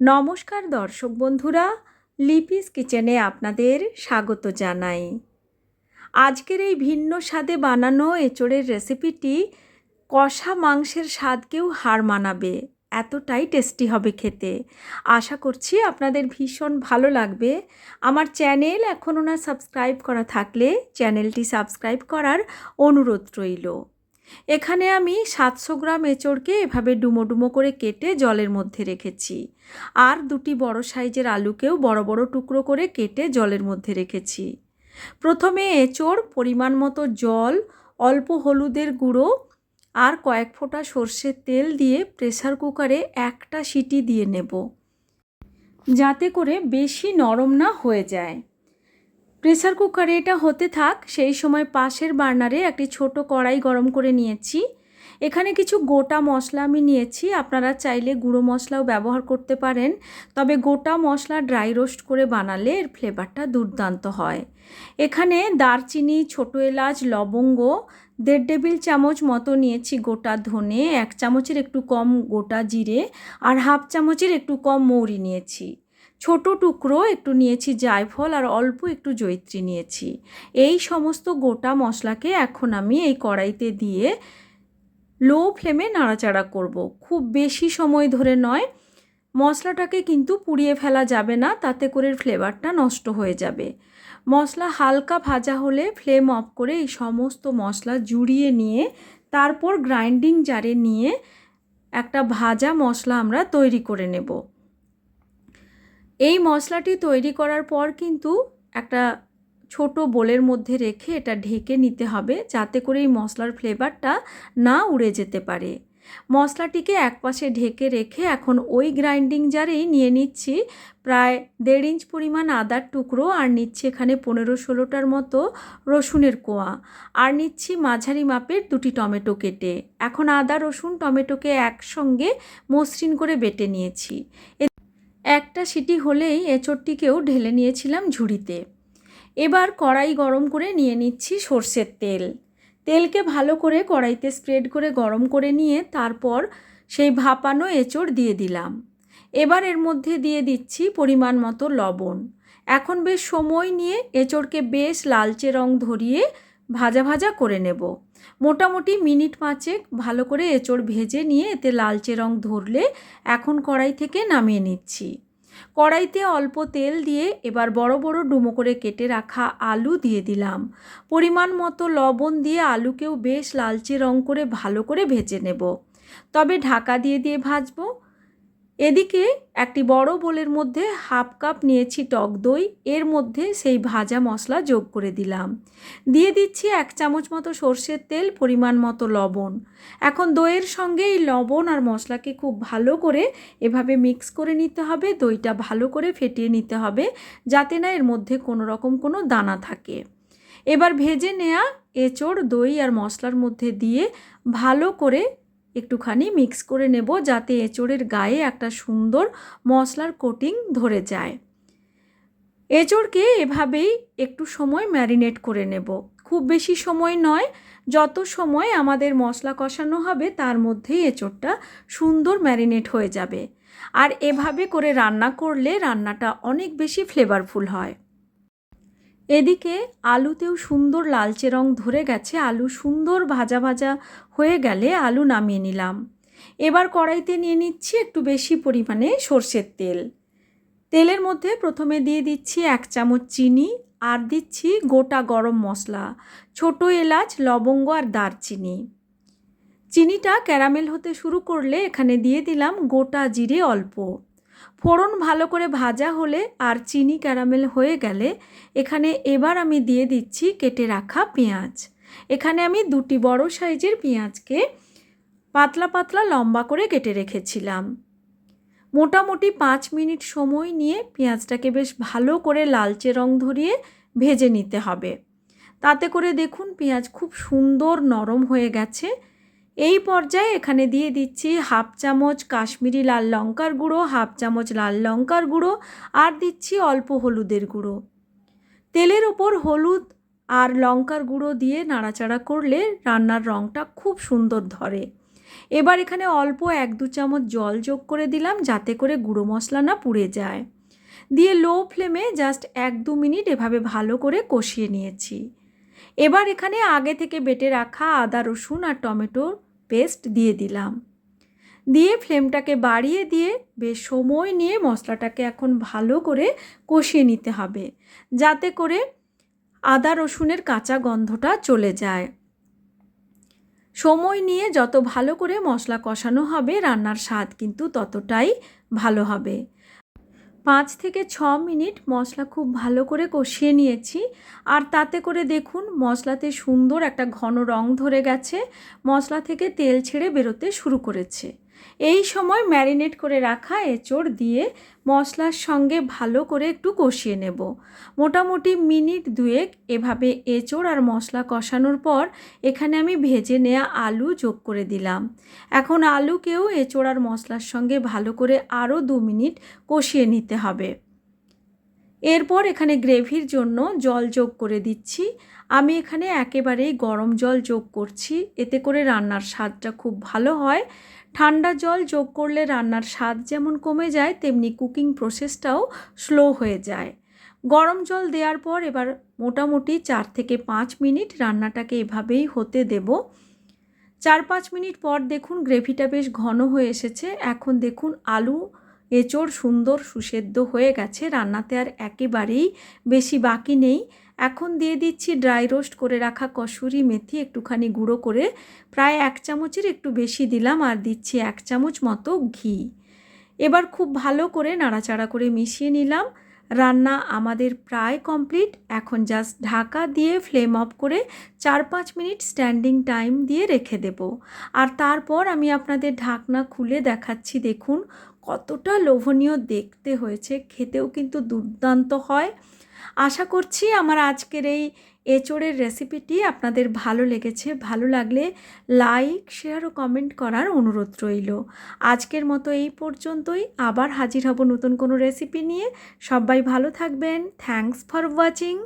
নমস্কার দর্শক বন্ধুরা, লিপিস কিচেনে আপনাদের স্বাগত জানাই। আজকের এই ভিন্ন স্বাদে বানানো এঁচড়ের রেসিপিটি কষা মাংসের স্বাদকেও হার মানাবে, এতটাই টেস্টি হবে খেতে। আশা করছি আপনাদের ভীষণ ভালো লাগবে। আমার চ্যানেল এখনও না সাবস্ক্রাইব করা থাকলে চ্যানেলটি সাবস্ক্রাইব করার অনুরোধ রইল। এখানে আমি সাতশো গ্রাম এঁচড়কে এভাবে ডুমো ডুমো করে কেটে জলের মধ্যে রেখেছি। আর দুটি বড় সাইজের আলুকেও বড় বড় টুকরো করে কেটে জলের মধ্যে রেখেছি। প্রথমে এঁচড়, পরিমাণ মতো জল, অল্প হলুদের গুঁড়ো আর কয়েক ফোঁটা সর্ষের তেল দিয়ে প্রেসার কুকারে একটা সিটি দিয়ে নেব। যাতে করে বেশি নরম না হয়ে যায়। প্রেসার কুকারে এটা হতে থাক, সেই সময় পাশের বার্নারে একটি ছোট কড়াই গরম করে নিয়েছি। এখানে কিছু গোটা মশলা আমি নিয়েছি, আপনারা চাইলে গুঁড়ো মশলাও ব্যবহার করতে পারেন। তবে গোটা মশলা ড্রাই রোস্ট করে বানালে এর ফ্লেভারটা দুর্দান্ত হয়। এখানে দারচিনি, ছোটো এলাচ, লবঙ্গ, দেড় টেবিল চামচ মতো নিয়েছি গোটা ধনে, এক চামচের একটু কম গোটা জিরে, আর হাফ চামচের একটু কম মৌরি নিয়েছি। ছোট টুকরো একটু নিয়েছি জায়ফল আর অল্প একটু জৈত্রী নিয়েছি। এই সমস্ত গোটা মশলাকে এখন আমি এই কড়াইতে দিয়ে লো ফ্লেমে নাড়াচাড়া করব। খুব বেশি সময় ধরে নয়, মশলাটাকে কিন্তু পুড়িয়ে ফেলা যাবে না, তাতে করে ফ্লেভারটা নষ্ট হয়ে যাবে। মশলা হালকা ভাজা হলে ফ্লেম অফ করে এই সমস্ত মশলা জুড়িয়ে নিয়ে, তারপর গ্রাইন্ডিং জারে নিয়ে একটা ভাজা মশলা আমরা তৈরি করে নেব। এই মশলাটি তৈরি করার পর কিন্তু একটা ছোট বোলের মধ্যে রেখে এটা ঢেকে নিতে হবে যাতে করে এই মশলার ফ্লেভারটা না উড়ে যেতে পারে। মশলাটিকে একপাশে ঢেকে রেখে এখন ওই গ্রাইন্ডিং জারেই নিয়ে নিচ্ছি প্রায় দেড় ইঞ্চ পরিমাণ আদার টুকরো আর নিচ্ছি এখানে পনেরো ষোলোটার মতো রসুনের কোয়া। আর নিচ্ছি মাঝারি মাপের দুটি টমেটো কেটে। এখন আদা রসুন টমেটোকে একসঙ্গে মসৃণ করে বেটে নিয়েছি। একটা সিটি হলেই এঁচড়টিকেও ঢেলে নিয়েছিলাম ঝুড়িতে। এবার কড়াই গরম করে নিয়ে নিচ্ছি সর্ষের তেল। তেলকে ভালো করে কড়াইতে স্প্রেড করে গরম করে নিয়ে তারপর সেই ভাপানো এঁচড় দিয়ে দিলাম। এবার এর মধ্যে দিয়ে দিচ্ছি পরিমাণ মতো লবণ। এখন বেশ সময় নিয়ে এঁচড়কে বেশ লালচে রং ধরিয়ে ভাজা ভাজা করে নেব। মোটামুটি মিনিট পাঁচেক ভালো করে এঁচড় ভেজে নিয়ে এতে লালচে রং ধরলে এখন কড়াই থেকে নামিয়ে নিচ্ছি। কড়াইতে অল্প তেল দিয়ে এবার বড় বড় ডুমো করে কেটে রাখা আলু দিয়ে দিলাম। পরিমাণ মতো লবণ দিয়ে আলুকেও বেশ লালচে রং করে ভালো করে ভেজে নেব। তবে ঢাকা দিয়ে দিয়ে ভাজবো। এদিকে একটি বড় বোলের মধ্যে হাফ কাপ নিয়েছি টক দই, এর মধ্যে সেই ভাজা মশলা যোগ করে দিলাম। দিয়ে দিচ্ছি এক চামচ মতো সর্ষের তেল, পরিমাণ মতো লবণ। এখন দইয়ের সঙ্গে এই লবণ আর মশলাকে খুব ভালো করে এভাবে মিক্স করে নিতে হবে, দইটা ভালো করে ফেটিয়ে নিতে হবে, যাতে না এর মধ্যে কোনো রকম কোনো দানা থাকে। এবার ভেজে নেয়া এঁচড়, দই আর মশলার মধ্যে দিয়ে ভালো করে একটুখানি মিক্স করে নেব যাতে এঁচড়ের গায়ে একটা সুন্দর মশলার কোটিং ধরে যায়। এঁচড়কে এভাবেই একটু সময় ম্যারিনেট করে নেব। খুব বেশি সময় নয়, যত সময় আমাদের মশলা কষানো হবে তার মধ্যেই এঁচড়টা সুন্দর ম্যারিনেট হয়ে যাবে। আর এভাবে করে রান্না করলে রান্নাটা অনেক বেশি ফ্লেভারফুল হয়। এদিকে আলুতেও সুন্দর লালচে রং ধরে গেছে, আলু সুন্দর ভাজা ভাজা হয়ে গেলে আলু নামিয়ে নিলাম। এবার কড়াইতে নিয়ে নিচ্ছি একটু বেশি পরিমাণে সর্ষের তেল। তেলের মধ্যে প্রথমে দিয়ে দিচ্ছি এক চামচ চিনি আর দিচ্ছি গোটা গরম মশলা, ছোট এলাচ, লবঙ্গ আর দারচিনি। চিনিটা ক্যারামেল হতে শুরু করলে এখানে দিয়ে দিলাম গোটা জিরে অল্প। ফোড়ন ভালো করে ভাজা হলে আর চিনি ক্যারামেল হয়ে গেলে এখানে এবার আমি দিয়ে দিচ্ছি কেটে রাখা পেঁয়াজ। এখানে আমি দুটি বড় সাইজের পেঁয়াজকে পাতলা পাতলা লম্বা করে কেটে রেখেছিলাম। মোটামুটি পাঁচ মিনিট সময় নিয়ে পেঁয়াজটাকে বেশ ভালো করে লালচে রং ধরিয়ে ভেজে নিতে হবে। তাতে করে দেখুন পেঁয়াজ খুব সুন্দর নরম হয়ে গেছে। এই পর্যায়ে এখানে দিয়ে দিচ্ছি হাফ চামচ কাশ্মীরি লাল লঙ্কার গুঁড়ো, হাফ চামচ লাল লঙ্কার গুঁড়ো আর দিচ্ছি অল্প হলুদের গুঁড়ো। তেলের ওপর হলুদ আর লঙ্কার গুঁড়ো দিয়ে নাড়াচাড়া করলে রান্নার রঙটা খুব সুন্দর ধরে। এবার এখানে অল্প এক দু চামচ জল যোগ করে দিলাম যাতে করে গুঁড়ো মশলা না পুড়ে যায়। দিয়ে লো ফ্লেমে জাস্ট এক দু মিনিট এভাবে ভালো করে কষিয়ে নিয়েছি। এবার এখানে আগে থেকে বেটে রাখা আদা, রসুন আর টমেটোর পেস্ট দিয়ে দিলাম। দিয়ে ফ্লেমটাকে বাড়িয়ে দিয়ে বেশ সময় নিয়ে মশলাটাকে এখন ভালো করে কষিয়ে নিতে হবে, যাতে করে আদা, রসুনের কাঁচা গন্ধটা চলে যায়। সময় নিয়ে যত ভালো করে মশলা কষানো হবে, রান্নার স্বাদ কিন্তু ততটাই ভালো হবে। পাঁচ থেকে ছ মিনিট মশলা খুব ভালো করে কষিয়ে নিয়েছি। আর তাতে করে দেখুন, মশলাতে সুন্দর একটা ঘন রং ধরে গেছে। মশলা থেকে তেল ছেড়ে বেরোতে শুরু করেছে। এই সময় ম্যারিনেট করে রাখা এঁচড় দিয়ে মশলার সঙ্গে ভালো করে একটু কষিয়ে নেব। মোটামুটি মিনিট দুয়েক এভাবে এঁচড় আর মশলা কষানোর পর এখানে আমি ভেজে নেওয়া আলু যোগ করে দিলাম। এখন আলুকেও এঁচড় আর মশলার সঙ্গে ভালো করে আরও দু মিনিট কষিয়ে নিতে হবে। এরপর এখানে গ্রেভির জন্য জল যোগ করে দিচ্ছি। আমি এখানে একেবারেই গরম জল যোগ করছি। এতে করে রান্নার স্বাদটা খুব ভালো হয়। ঠান্ডা জল যোগ করলে রান্নার স্বাদ যেমন কমে যায়, তেমনি কুকিং প্রসেসটাও স্লো হয়ে যায়। গরম জল দেওয়ার পর এবার মোটামুটি চার থেকে পাঁচ মিনিট রান্নাটাকে এভাবেই হতে দেব। চার পাঁচ মিনিট পর দেখুন গ্রেভিটা বেশ ঘন হয়ে এসেছে। এখন দেখুন আলু এঁচড় সুন্দর সুসেদ্ধ হয়ে গেছে, রান্নাতে আর একেবারেই বেশি বাকি নেই। এখন দিয়ে দিচ্ছি ড্রাই রোস্ট করে রাখা কসুরি মেথি, একটুখানি গুঁড়ো করে প্রায় এক চামচের একটু বেশি দিলাম আর দিচ্ছি এক চামচ মতো ঘি। এবার খুব ভালো করে নাড়াচাড়া করে মিশিয়ে নিলাম। রান্না আমাদের প্রায় কমপ্লিট। এখন জাস্ট ঢাকা দিয়ে ফ্লেম অফ করে চার পাঁচ মিনিট স্ট্যান্ডিং টাইম দিয়ে রেখে দেব। আর তারপর আমি আপনাদের ঢাকনা খুলে দেখাচ্ছি, দেখুন কতটা লোভনীয় দেখতে হয়েছে খেতেও কিন্তু দুর্দান্ত হয়। আশা করছি আমার আজকের এই এঁচোড়ের রেসিপিটি আপনাদের ভালো লেগেছে, ভালো লাগলে লাইক, শেয়ার ও কমেন্ট করার অনুরোধ রইল। আজকের মতো এই পর্যন্তই, আবার হাজির হব নতুন কোনো রেসিপি নিয়ে। সবাই ভালো থাকবেন। Thanks for watching.